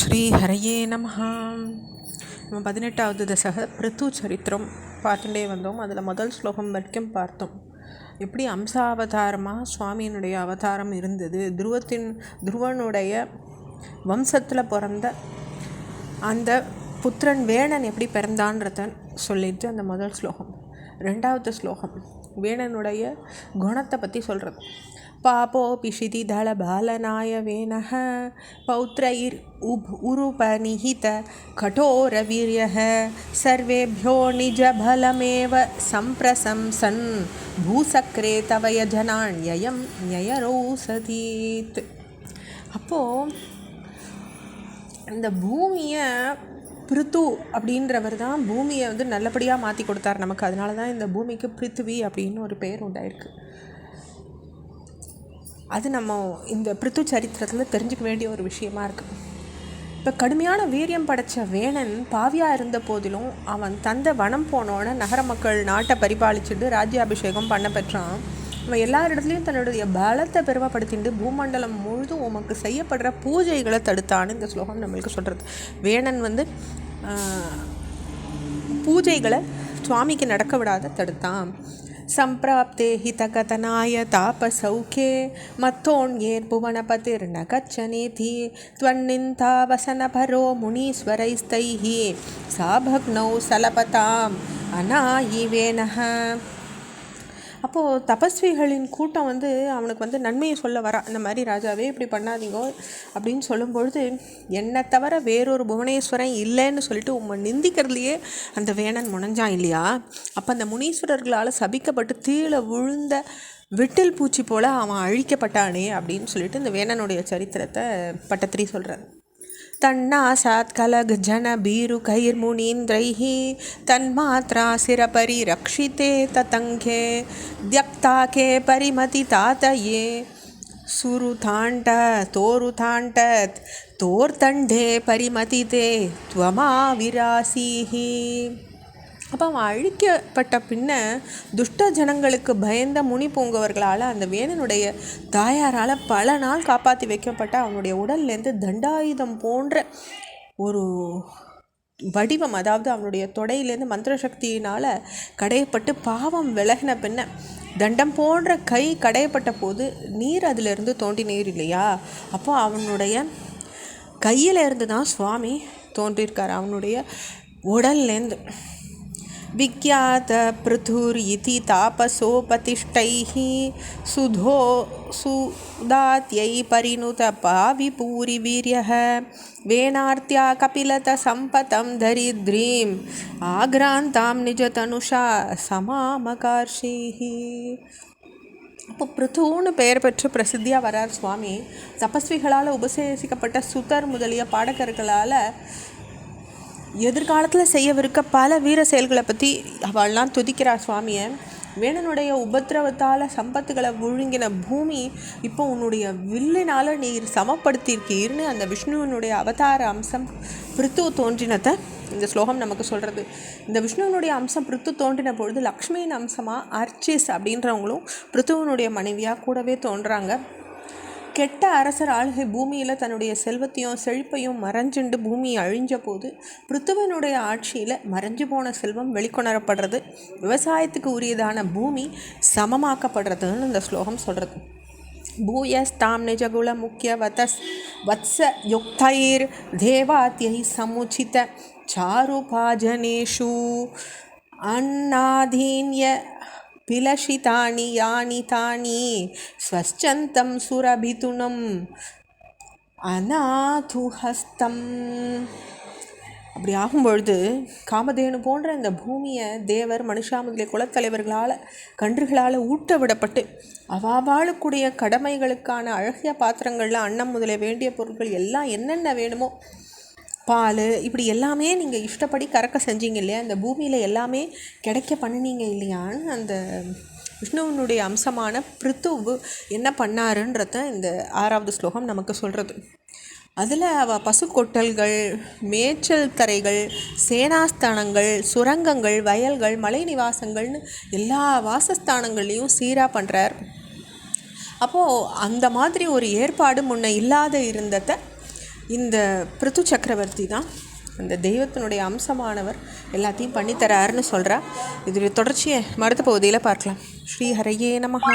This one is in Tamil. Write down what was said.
ஸ்ரீ ஹரையே நமஹா. நம்ம பதினெட்டாவது தசக பிருத்து சரித்திரம் பார்த்துட்டே வந்தோம். அதில் முதல் ஸ்லோகம் வரைக்கும் பார்த்தோம். எப்படி அம்சாவதாரமாக சுவாமியினுடைய அவதாரம் இருந்தது? துருவத்தின் துருவனுடைய வம்சத்தில் பிறந்த அந்த புத்திரன் வேணன் எப்படி பிறந்தான்றத சொல்லிட்டு அந்த முதல் ஸ்லோகம். ரெண்டாவது ஸ்லோகம் வேணனுடைய குணத்தை பற்றி சொல்கிறது पापोऽपि क्षितिदलबालनाय वेनः पौत्रैर् उभ उरुपनिहित कठोरवीर्यः सर्वेभ्यो निजबलमेव सम्प्रशंसन् भूसक्रे तव यजनान्ययं न्ययरोसतीत् அப்போது இந்த பூமியை பிருத்து அப்படின்றவர் தான் பூமியை வந்து நல்லபடியாக மாற்றி கொடுத்தார் நமக்கு அதனால தான் இந்த பூமிக்கு பிருத்திவி அப்படின்னு ஒரு பேர் உண்டாயிருக்கு அது நம்ம இந்த பிரித்து சரித்திரத்தில் தெரிஞ்சுக்க வேண்டிய ஒரு விஷயமா இருக்குது இப்போ கடுமையான வீரியம் படைத்த வேணன் பாவியாக இருந்த போதிலும் அவன் தந்த வனம் போனோன்னு நகர மக்கள் நாட்டை பரிபாலிச்சுட்டு ராஜ்யாபிஷேகம் பண்ண பெற்றான். அவன் எல்லா இடத்துலையும் தன்னுடைய பலத்தை பெருமைப்படுத்திட்டு பூமண்டலம் முழுதும் உமக்கு செய்யப்படுற பூஜைகளை தடுத்தான்னு இந்த ஸ்லோகம் நம்மளுக்கு சொல்கிறது வேணன் வந்து பூஜைகளை சுவாமிக்கு நடக்க விடாத தடுத்தான். सम्प्राप्ते हितकथनाय तापसौख्ये मत्तोण्येर्भुवनपतिर्न गच्छनीति त्वन्निन्तावसनपरो मुनीश्वरैस्तैः सा भग्नौ सलपताम् अनायिवेनः அப்போது தபஸ்விகளின் கூட்டம் வந்து அவனுக்கு வந்து நன்மையை சொல்ல வரா இந்த மாதிரி ராஜாவே இப்படி பண்ணாதீங்கோ அப்படின்னு சொல்லும்பொழுது என்னை தவிர வேறொரு புவனேஸ்வரன் இல்லைன்னு சொல்லிட்டு உம்மை நிந்திக்கிறதுலையே அந்த வேணன் முனைஞ்சான் இல்லையா? அப்போ அந்த முனீஸ்வரர்களால் சபிக்கப்பட்டு தீழே விழுந்த விட்டில் பூச்சி போல் அவன் அழிக்கப்பட்டானே? அப்படின்னு சொல்லிட்டு இந்த வேணனுடைய சரித்திரத்தை பட்டத்திரி சொல்கிறார் तन्नासात्कलघनभीरुकैर्मुनीन्द्रैः तन्मात्रा सिरपरिरक्षिते ततङ्खे द्यक्ताके परिमतितातये सुरुताण्ट तोरुताण्ट तोर्तण्डे परिमतिते त्वमाविरासीः அப்போ அவன் அழிக்கப்பட்ட பின்ன துஷ்ட ஜனங்களுக்கு பயந்த முனி பூங்கவர்களால் அந்த வேணனுடைய தாயாரால் பல நாள் காப்பாற்றி வைக்கப்பட்ட அவனுடைய உடல்லேருந்து தண்டாயுதம் போன்ற ஒரு வடிவம் அதாவது அவனுடைய தொடையிலேருந்து மந்திர சக்தியினால் கடையப்பட்டு பாவம் விலகின பின்ன தண்டம் போன்ற கை கடையப்பட்ட போது நீர் அதிலிருந்து தோண்டி நீர் இல்லையா? அப்போ அவனுடைய கையிலேருந்து தான் சுவாமி தோன்றியிருக்கார் அவனுடைய உடல்லேருந்து विज्ञातपृथुरिति तापसोपतिष्ठैः सुधो सुदात्यै परिणुतपाविपूरिवीर्यः वेणार्त्या कपिलतसम्पतं दरिद्रीम् आग्रान्तां निजतनुषा समामकार्षीः அப்போ பிருத்துன்னு பெயர் பெற்று பிரசித்தியாக வரார் சுவாமி தபஸ்விகளால் உபசேசிக்கப்பட்ட சுதர் முதலிய பாடகர்களால் எதிர்காலத்தில் செய்யவிருக்க பல வீர செயல்களை பற்றி அவள்லாம் துதிக்கிறார் சுவாமியை. வேணனுடைய உபத்திரவத்தால் சம்பத்துகளை விழுங்கின பூமி இப்போ உன்னுடைய வில்லினால் நீர் சமப்படுத்தியிருக்கீர்னு அந்த விஷ்ணுவனுடைய அவதார அம்சம் பிரித்து தோன்றினத்தை இந்த ஸ்லோகம் நமக்கு சொல்கிறது இந்த விஷ்ணுவனுடைய அம்சம் பிரித்து தோன்றின பொழுது லக்ஷ்மியின் அம்சமாக அர்ச்சிஸ் அப்படின்றவங்களும் பிரித்துவனுடைய மனைவியாக கூடவே தோன்றாங்க. கெட்ட அரசர் ஆளுகை பூமியில் தன்னுடைய செல்வத்தையும் செழிப்பையும் மறைஞ்சுண்டு பூமி அழிஞ்ச போது பிருத்துவனுடைய ஆட்சியில் மறைஞ்சு போன செல்வம் வெளிக்கொணரப்படுறது. விவசாயத்துக்கு உரியதான பூமி சமமாக்கப்படுறதுன்னு இந்த ஸ்லோகம் சொல்கிறது பூயஸ்தாம் நிஜகுல முக்கிய வதஸ் வத்ச யுக்தைர் தேவாத்தியை சமுச்சித சாருபாஜனேஷு. அன்னாதீன்ய பிலஷிதானி யானி தானி ஸ்வச்சந்தம் சுரபிதுணம் அநாதுஹஸ்தம். அப்படி ஆகும்பொழுது காமதேனு போன்ற இந்த பூமியை தேவர் மனுஷா முதலிய குலத்தலைவர்களால் கன்றுகளால் ஊட்ட விடப்பட்டு அவாவாளுக்குடைய கடமைகளுக்கான அழகிய பாத்திரங்களில் அன்னம் முதலிய வேண்டிய பொருட்கள் எல்லாம் என்னென்ன வேணுமோ பால் இப்படி எல்லாமே நீங்கள் இஷ்டப்படி கறக்க செஞ்சீங்க இல்லையா? இந்த பூமியில் எல்லாமே கிடைக்க பண்ணினீங்க இல்லையான்னு அந்த விஷ்ணுவனுடைய அம்சமான பிருத்துவு என்ன பண்ணாருன்றத இந்த ஆறாவது ஸ்லோகம் நமக்கு சொல்கிறது அதில் அவள் பசுக்கொட்டல்கள் மேய்ச்சல் தரைகள் சேனாஸ்தானங்கள் சுரங்கங்கள் வயல்கள் மலை நிவாசங்கள்னு எல்லா வாசஸ்தானங்கள்லேயும் சீராக பண்ணுறார் அப்போது அந்த மாதிரி ஒரு ஏற்பாடு முன்ன இல்லாத இருந்ததை இந்த பிருத்து சக்கரவர்த்தி தான் அந்த தெய்வத்தினுடைய அம்சமானவர் எல்லாத்தையும் பண்ணித்தராருன்னு சொல்கிறா இது தொடர்ச்சியை மருத்துவ பகுதியில் பார்க்கலாம். ஸ்ரீ ஹரையே நமஹா.